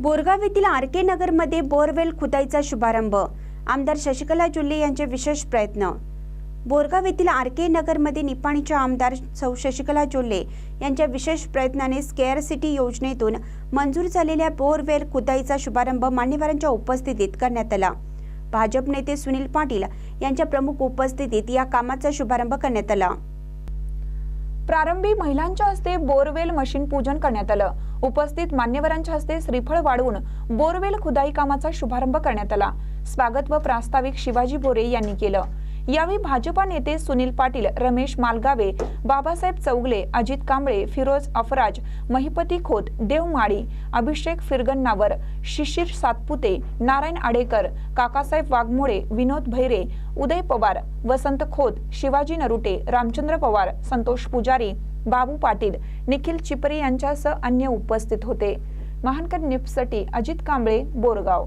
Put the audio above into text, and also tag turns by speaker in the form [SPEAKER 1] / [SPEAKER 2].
[SPEAKER 1] बोरगाव येथील आर के नगरमध्ये बोरवेल खुदाईचा शुभारंभ. आमदार शशिकला जुल्ले यांचे विशेष प्रयत्न. बोरगाव येथील आर के नगरमध्ये निपाणीच्या आमदार सौ शशिकला जोल्ले यांच्या विशेष प्रयत्नाने स्केअर सिटी योजनेतून मंजूर झालेल्या बोरवेल खुदाईचा शुभारंभ मान्यवरांच्या उपस्थितीत करण्यात आला. भाजप नेते सुनील पाटील यांच्या प्रमुख उपस्थितीत या कामाचा शुभारंभ करण्यात आला.
[SPEAKER 2] प्रारंभी महिलांच्या हस्ते बोरवेल मशीन पूजन करण्यात आलं. उपस्थित मान्यवरांच्या हस्ते श्रीफळ वाढवून बोरवेल खुदाई कामाचा शुभारंभ करण्यात आला. स्वागत व प्रास्ताविक शिवाजी बोरे यांनी केलं. यावेळी भाजपा नेते सुनील पाटील रमेश मालगावे बाबासाहेब चौगले अजित कांबळे फिरोज अफराज महिपती खोत देव माळी अभिषेक फिरगन्नावर शिशिर सातपुते नारायण आडेकर काकासाहेब वाघमोळे विनोद भैरे उदय पवार वसंत खोत शिवाजी नरुटे रामचंद्र पवार संतोष पुजारी बाबू पाटील निखिल चिपरे यांच्यासह अन्य उपस्थित होते. महानकर निप्ससाठी अजित कांबळे बोरगाव.